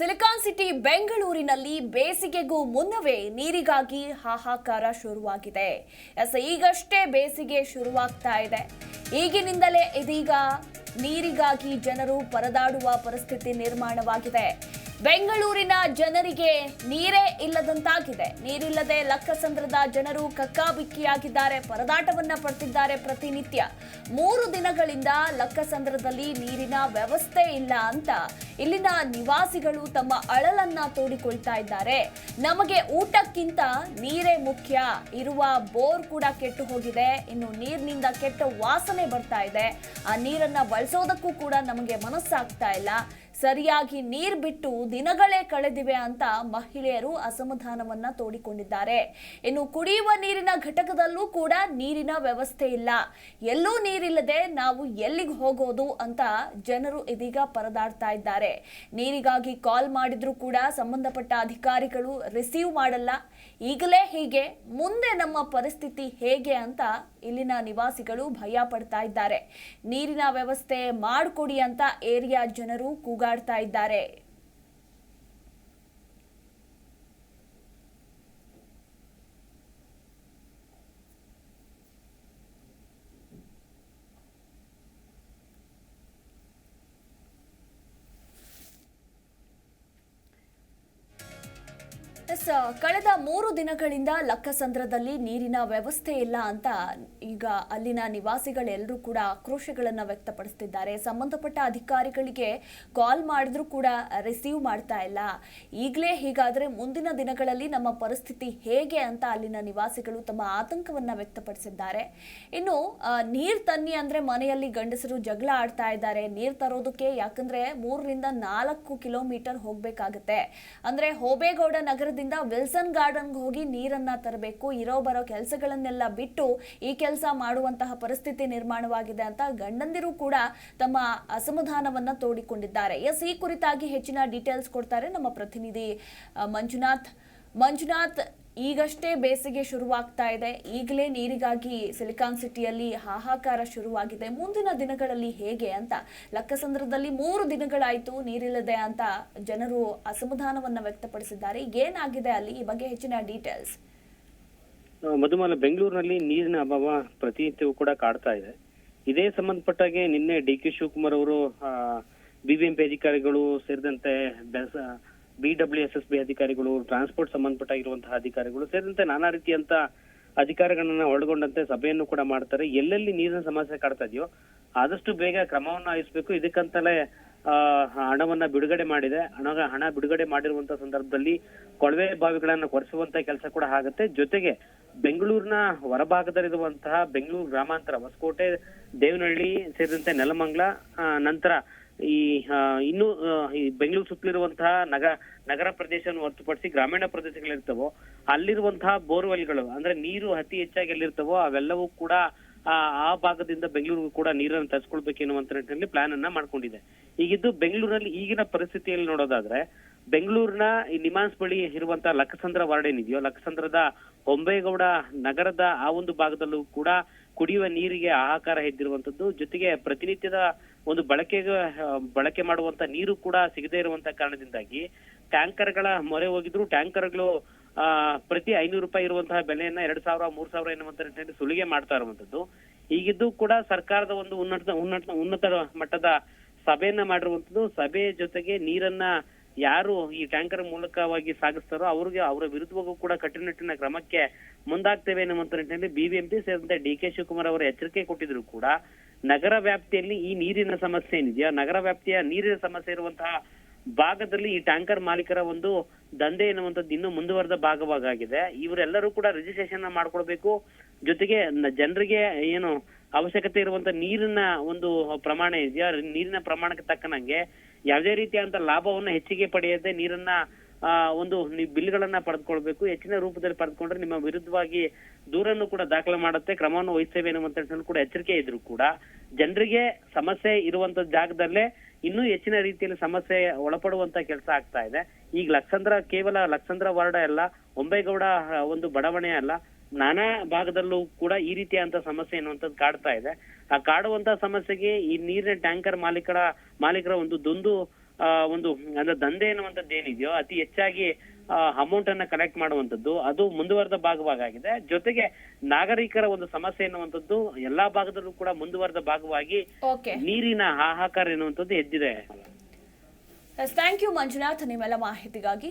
Silicon city ಬೆಂಗಳೂರಿನಲ್ಲಿ ಬೇಸಿಗೆಗೂ ಮುನ್ನವೇ ನೀರಿಗಾಗಿ ಹಾಹಾಕಾರ ಶುರುವಾಗಿದೆ. ಎಸ್, ಈಗಷ್ಟೇ ಬೇಸಿಗೆ ಶುರುವಾಗ್ತಾ ಇದೆ. ಈಗಿನಿಂದಲೇ ಇದೀಗ ನೀರಿಗಾಗಿ ಜನರು ಪರದಾಡುವ ಪರಿಸ್ಥಿತಿ ನಿರ್ಮಾಣವಾಗಿದೆ. ಬೆಂಗಳೂರಿನ ಜನರಿಗೆ ನೀರೇ ಇಲ್ಲದಂತಾಗಿದೆ. ನೀರಿಲ್ಲದೆ ಲಕ್ಕಸಂದ್ರದ ಜನರು ಕಕ್ಕಾಬಿಕ್ಕಿಯಾಗಿದ್ದಾರೆ. ಪರದಾಟವನ್ನ ಪಡ್ತಿದ್ದಾರೆ ಪ್ರತಿನಿತ್ಯ. ಮೂರು ದಿನಗಳಿಂದ ಲಕ್ಕಸಂದ್ರದಲ್ಲಿ ನೀರಿನ ವ್ಯವಸ್ಥೆ ಇಲ್ಲ ಅಂತ ಇಲ್ಲಿನ ನಿವಾಸಿಗಳು ತಮ್ಮ ಅಳಲನ್ನ ತೋಡಿಕೊಳ್ತಾ ಇದ್ದಾರೆ. ನಮಗೆ ಊಟಕ್ಕಿಂತ ನೀರೇ ಮುಖ್ಯ. ಇರುವ ಬೋರ್ ಕೂಡ ಕೆಟ್ಟು ಹೋಗಿದೆ. ಇನ್ನು ನೀರಿನಿಂದ ಕೆಟ್ಟ ವಾಸನೆ ಬರ್ತಾ ಇದೆ. ಆ ನೀರನ್ನ ಬಳಸೋದಕ್ಕೂ ಕೂಡ ನಮಗೆ ಮನಸ್ಸಾಗ್ತಾ ಇಲ್ಲ. ಸರಿಯಾಗಿ ನೀರ್ ಬಿಟ್ಟು ದಿನಗಳೇ ಕಳೆದಿವೆ ಅಂತ ಮಹಿಳೆಯರು ಅಸಮಾಧಾನವನ್ನ ತೋಡಿಕೊಂಡಿದ್ದಾರೆ. ಇನ್ನು ಕುಡಿಯುವ ನೀರಿನ ಘಟಕದಲ್ಲೂ ಕೂಡ ನೀರಿನ ವ್ಯವಸ್ಥೆ ಇಲ್ಲ. ಎಲ್ಲೂ ನೀರಿಲ್ಲದೆ ನಾವು ಎಲ್ಲಿಗೆ ಹೋಗೋದು ಅಂತ ಜನರು ಇದೀಗ ಪರದಾಡ್ತಾ ಇದ್ದಾರೆ. ನೀರಿಗಾಗಿ ಕಾಲ್ ಮಾಡಿದ್ರು ಕೂಡ ಸಂಬಂಧಪಟ್ಟ ಅಧಿಕಾರಿಗಳು ರಿಸೀವ್ ಮಾಡಲ್ಲ. ಈಗಲೇ ಹೀಗೆ, ಮುಂದೆ ನಮ್ಮ ಪರಿಸ್ಥಿತಿ ಹೇಗೆ ಅಂತ ಇಲ್ಲಿನ ನಿವಾಸಿಗಳು ಭಯ ಪಡ್ತಾ ಇದ್ದಾರೆ. ನೀರಿನ ವ್ಯವಸ್ಥೆ ಮಾಡಿಕೊಡಿ ಅಂತ ಏರಿಯಾ ಜನರು ಕೂಗಾಡ್ತಾ ಇದ್ದಾರೆ. ಎಸ್, ಕಳೆದ ಮೂರು ದಿನಗಳಿಂದ ಲಕ್ಕಸಂದ್ರದಲ್ಲಿ ನೀರಿನ ವ್ಯವಸ್ಥೆ ಇಲ್ಲ ಅಂತ ಈಗ ಅಲ್ಲಿನ ನಿವಾಸಿಗಳೆಲ್ಲರೂ ಕೂಡ ಆಕ್ರೋಶಗಳನ್ನು ವ್ಯಕ್ತಪಡಿಸ್ತಿದ್ದಾರೆ. ಸಂಬಂಧಪಟ್ಟ ಅಧಿಕಾರಿಗಳಿಗೆ ಕಾಲ್ ಮಾಡಿದ್ರೂ ಕೂಡ ರಿಸೀವ್ ಮಾಡ್ತಾ ಇಲ್ಲ. ಈಗಲೇ ಹೀಗಾದರೆ ಮುಂದಿನ ದಿನಗಳಲ್ಲಿ ನಮ್ಮ ಪರಿಸ್ಥಿತಿ ಹೇಗೆ ಅಂತ ಅಲ್ಲಿನ ನಿವಾಸಿಗಳು ತಮ್ಮ ಆತಂಕವನ್ನು ವ್ಯಕ್ತಪಡಿಸಿದ್ದಾರೆ. ಇನ್ನು ನೀರು ತನ್ನಿ ಅಂದರೆ ಮನೆಯಲ್ಲಿ ಗಂಡಸರು ಜಗಳ ಆಡ್ತಾ ಇದ್ದಾರೆ. ನೀರು ತರೋದಕ್ಕೆ ಯಾಕಂದರೆ ಮೂರರಿಂದ ನಾಲ್ಕು ಕಿಲೋಮೀಟರ್ ಹೋಗಬೇಕಾಗತ್ತೆ. ಅಂದರೆ ಹೋಬೇಗೌಡ ನಗರದಿಂದ ವಿಲ್ಸನ್ ಗಾರ್ಡನ್ಗೆ ಹೋಗಿ ನೀರನ್ನ ತರಬೇಕು, ಇರೋ ಬರೋ ಕೆಲಸಗಳನ್ನೆಲ್ಲ ಬಿಟ್ಟು ಈ ಕೆಲಸ ಮಾಡುವಂತಹ ಪರಿಸ್ಥಿತಿ ನಿರ್ಮಾಣವಾಗಿದೆ ಅಂತ ಗಂಡಂದಿರು ಕೂಡ ತಮ್ಮ ಅಸಮಾಧಾನವನ್ನ ತೋಡಿಕೊಂಡಿದ್ದಾರೆ. ಎಸ್, ಈ ಕುರಿತಾಗಿ ಹೆಚ್ಚಿನ ಡೀಟೇಲ್ಸ್ ಕೊಡ್ತಾರೆ ನಮ್ಮ ಪ್ರತಿನಿಧಿ ಮಂಜುನಾಥ್. ಮಂಜುನಾಥ್ ಈಗಷ್ಟೇ ಬೇಸಿಗೆ ಶುರುವಾಗ್ತಾ ಇದೆ. ಈಗಲೇ ನೀರಿಗಾಗಿ ಸಿಲಿಕಾನ್ ಸಿಟಿಯಲ್ಲಿ ಹಾಹಾಕಾರ ಶುರುವಾಗಿದೆ. ಮುಂದಿನ ದಿನಗಳಲ್ಲಿ ಹೇಗೆ ಅಂತ ಲಕ್ಕಸಂದ್ರದಲ್ಲಿ ಮೂರು ದಿನಗಳಾಯಿತು ನೀರಿಲ್ಲದೆ ಅಂತ ಜನರು ಅಸಮಾಧಾನವನ್ನು ವ್ಯಕ್ತಪಡಿಸಿದ್ದಾರೆ. ಏನಾಗಿದೆ ಅಲ್ಲಿ? ಈ ಬಗ್ಗೆ ಹೆಚ್ಚಿನ ಡೀಟೇಲ್ಸ್. ಮಧುಮಾಲ, ಬೆಂಗಳೂರಿನಲ್ಲಿ ನೀರಿನ ಅಭಾವ ಪ್ರತಿನಿತ್ಯವೂ ಕೂಡ ಕಾಡ್ತಾ ಇದೆ. ಇದೇ ಸಂಬಂಧಪಟ್ಟಾಗೆ ನಿನ್ನೆ ಡಿ ಕೆ ಶಿವಕುಮಾರ್ ಅವರು ಬಿಬಿಎಂಪಿ ಅಧಿಕಾರಿಗಳು ಸೇರಿದಂತೆ B W S S B ಅಧಿಕಾರಿಗಳು ಟ್ರಾನ್ಸ್ಪೋರ್ಟ್ ಸಂಬಂಧಪಟ್ಟಾಗಿರುವಂತಹ ಅಧಿಕಾರಿಗಳು ಸೇರಿದಂತೆ ನಾನಾ ರೀತಿಯಂತ ಅಧಿಕಾರಿಗಳನ್ನ ಒಳಗೊಂಡಂತೆ ಸಭೆಯನ್ನು ಕೂಡ ಮಾಡ್ತಾರೆ. ಎಲ್ಲೆಲ್ಲಿ ನೀರಿನ ಸಮಸ್ಯೆ ಕಾಡ್ತಾ ಇದೆಯೋ ಆದಷ್ಟು ಬೇಗ ಕ್ರಮವನ್ನ ವಹಿಸಬೇಕು ಇದಕ್ಕಂತಲೇ ಹಣವನ್ನ ಬಿಡುಗಡೆ ಮಾಡಿದೆ. ಹಣ ಹಣ ಬಿಡುಗಡೆ ಮಾಡಿರುವಂತ ಸಂದರ್ಭದಲ್ಲಿ ಕೊಳವೆ ಬಾವಿಗಳನ್ನ ಕೊರೆಸುವಂತ ಕೆಲಸ ಕೂಡ ಆಗುತ್ತೆ. ಜೊತೆಗೆ ಬೆಂಗಳೂರಿನ ಹೊರಭಾಗದಲ್ಲಿರುವಂತಹ ಬೆಂಗಳೂರು ಗ್ರಾಮಾಂತರ ಹೊಸಕೋಟೆ, ದೇವನಹಳ್ಳಿ ಸೇರಿದಂತೆ ನೆಲಮಂಗ್ಲ ನಂತರ ಈ ಇನ್ನು ಈ ಬೆಂಗಳೂರು ಸುತ್ತಲಿರುವಂತಹ ನಗ, ನಗರ ಪ್ರದೇಶವನ್ನು ಹೊರತುಪಡಿಸಿ ಗ್ರಾಮೀಣ ಪ್ರದೇಶಗಳಿರ್ತವೋ, ಅಲ್ಲಿರುವಂತಹ ಬೋರ್ವೆಲ್ಗಳು, ಅಂದ್ರೆ ನೀರು ಅತಿ ಹೆಚ್ಚಾಗಿ ಎಲ್ಲಿರ್ತವೋ, ಅವೆಲ್ಲವೂ ಕೂಡ, ಆ ಭಾಗದಿಂದ ಬೆಂಗಳೂರಿಗೂ ಕೂಡ ನೀರನ್ನು ತರಿಸ್ಕೊಳ್ಬೇಕು ಎನ್ನುವಂತ ನಿಟ್ಟಿನಲ್ಲಿ ಪ್ಲಾನ್ ಅನ್ನ ಮಾಡ್ಕೊಂಡಿದೆ. ಈಗಿದ್ದು ಬೆಂಗಳೂರಿನಲ್ಲಿ ಈಗಿನ ಪರಿಸ್ಥಿತಿಯಲ್ಲಿ ನೋಡೋದಾದ್ರೆ, ಬೆಂಗಳೂರಿನ ಈ ನಿಮಾನ್ಸ್ ಬಳಿ ಇರುವಂತಹ ಲಕ್ಕಸಂದ್ರ ವಾರ್ಡ್ ಏನಿದೆಯೋ ಲಕ್ಕಸಂದ್ರದ ಹೊಂಬೇಗೌಡ ನಗರದ ಆ ಒಂದು ಭಾಗದಲ್ಲೂ ಕೂಡ ಕುಡಿಯುವ ನೀರಿಗೆ ಆಹಾಕಾರ ಎದ್ದಿರುವಂತದ್ದು ಜೊತೆಗೆ ಪ್ರತಿನಿತ್ಯದ ಒಂದು ಬಳಕೆಗೆ ಬಳಕೆ ಮಾಡುವಂತ ನೀರು ಕೂಡ ಸಿಗದೇ ಇರುವಂತ ಕಾರಣದಿಂದಾಗಿ ಟ್ಯಾಂಕರ್ಗಳ ಮೊರೆ ಹೋಗಿದ್ರು ಟ್ಯಾಂಕರ್ಗಳು, ಆ, ಪ್ರತಿ ಐನೂರು ರೂಪಾಯಿ ಇರುವಂತಹ ಬೆಲೆಯನ್ನ ಎರಡ್ ಸಾವಿರ, ಮೂರ್ ಸಾವಿರ ಎನ್ನುವಂತ ನಿಟ್ಟಿನಲ್ಲಿ ಸುಲಿಗೆ ಮಾಡ್ತಾ ಇರುವಂತದ್ದು. ಈಗಿದ್ದು ಕೂಡ ಸರ್ಕಾರದ ಒಂದು ಉನ್ನತ ಉನ್ನತ ಉನ್ನತ ಮಟ್ಟದ ಸಭೆಯನ್ನ ಮಾಡಿರುವಂತದ್ದು. ಸಭೆ ಜೊತೆಗೆ ನೀರನ್ನ ಯಾರು ಈ ಟ್ಯಾಂಕರ್ ಮೂಲಕವಾಗಿ ಸಾಗಿಸ್ತಾರೋ ಅವ್ರಿಗೆ ಅವರ ವಿರುದ್ಧವಾಗೂ ಕೂಡ ಕಟ್ಟುನಿಟ್ಟಿನ ಕ್ರಮಕ್ಕೆ ಮುಂದಾಗ್ತೇವೆ ಎನ್ನುವಂತ ನಿಟ್ಟಿನಲ್ಲಿ ಬಿಬಿಎಂಪಿ ಸೇರಿದಂತೆ ಡಿ ಕೆ ಶಿವಕುಮಾರ್ ಅವರು ಎಚ್ಚರಿಕೆ ಕೊಟ್ಟಿದ್ರು ಕೂಡ ನಗರ ವ್ಯಾಪ್ತಿಯಲ್ಲಿ ಈ ನೀರಿನ ಸಮಸ್ಯೆ ಏನಿದೆಯಾ, ನಗರ ವ್ಯಾಪ್ತಿಯ ನೀರಿನ ಸಮಸ್ಯೆ ಇರುವಂತಹ ಭಾಗದಲ್ಲಿ ಈ ಟ್ಯಾಂಕರ್ ಮಾಲೀಕರ ಒಂದು ದಂಧೆ ಎನ್ನುವಂಥದ್ದು ಇನ್ನೂ ಮುಂದುವರೆದ ಭಾಗವಾಗಿದೆ. ಇವರೆಲ್ಲರೂ ಕೂಡ ರಿಜಿಸ್ಟ್ರೇಷನ್ ಮಾಡ್ಕೊಳ್ಬೇಕು. ಜೊತೆಗೆ ಜನರಿಗೆ ಏನು ಅವಶ್ಯಕತೆ ಇರುವಂತ ನೀರಿನ ಒಂದು ಪ್ರಮಾಣ ಇದೆಯಾ, ನೀರಿನ ಪ್ರಮಾಣಕ್ಕೆ ತಕ್ಕನಂಗೆ ಯಾವುದೇ ರೀತಿಯಾದಂತ ಲಾಭವನ್ನ ಹೆಚ್ಚಿಗೆ ಪಡೆಯದೆ ನೀರನ್ನ ಒಂದು ನೀವು ಬಿಲ್ಗಳನ್ನ ಪಡೆದುಕೊಳ್ಬೇಕು. ಹೆಚ್ಚಿನ ರೂಪದಲ್ಲಿ ಪಡೆದುಕೊಂಡ್ರೆ ನಿಮ್ಮ ವಿರುದ್ಧವಾಗಿ ದೂರನ್ನು ಕೂಡ ದಾಖಲೆ ಮಾಡುತ್ತೆ. ಕ್ರಮವನ್ನು ವಹಿಸ್ತೇವೆ ನಿಟ್ಟಿನಲ್ಲಿ ಕೂಡ ಎಚ್ಚರಿಕೆ ಇದ್ರು ಕೂಡ ಜನರಿಗೆ ಸಮಸ್ಯೆ ಇರುವಂತ ಜಾಗದಲ್ಲೇ ಇನ್ನೂ ಹೆಚ್ಚಿನ ರೀತಿಯಲ್ಲಿ ಸಮಸ್ಯೆ ಒಳಪಡುವಂತ ಕೆಲಸ ಆಗ್ತಾ ಇದೆ. ಈಗ ಲಕ್ಷಂದ್ರ ಕೇವಲ ಲಕ್ಷಂದ್ರ ವಾರ್ಡ್ ಅಲ್ಲ, ಒಂಬೇಗೌಡ ಒಂದು ಬಡಾವಣೆ ಅಲ್ಲ, ನಾನಾ ಭಾಗದಲ್ಲೂ ಕೂಡ ಈ ರೀತಿಯಾದಂತ ಸಮಸ್ಯೆ ಎನ್ನುವಂಥದ್ದು ಕಾಡ್ತಾ ಇದೆ. ಆ ಕಾಡುವಂತ ಸಮಸ್ಯೆಗೆ ಈ ನೀರಿನ ಟ್ಯಾಂಕರ್ ಮಾಲೀಕರ ಮಾಲೀಕರ ಒಂದು ದೊಂದು ಆ, ಒಂದು ಅಂದ್ರೆ ದಂಧೆ ಎನ್ನುವಂಥದ್ದು ಏನಿದೆಯೋ ಅತಿ ಹೆಚ್ಚಾಗಿ ಅಮೌಂಟ್ ಅನ್ನ ಕಲೆಕ್ಟ್ ಮಾಡುವಂತದ್ದು ಅದು ಮುಂದುವರೆದ ಭಾಗವಾಗಿದೆ. ಜೊತೆಗೆ ನಾಗರಿಕರ ಒಂದು ಸಮಸ್ಯೆ ಎನ್ನುವಂಥದ್ದು ಎಲ್ಲಾ ಭಾಗದಲ್ಲೂ ಕೂಡ ಮುಂದುವರೆದ ಭಾಗವಾಗಿ ನೀರಿನ ಹಾಹಾಕಾರ ಎನ್ನುವಂಥದ್ದು ಎದ್ದಿದೆ. ಥ್ಯಾಂಕ್ ಯು ಮಂಜುನಾಥ್ ನಿಮ್ಮೆಲ್ಲ ಮಾಹಿತಿಗಾಗಿ.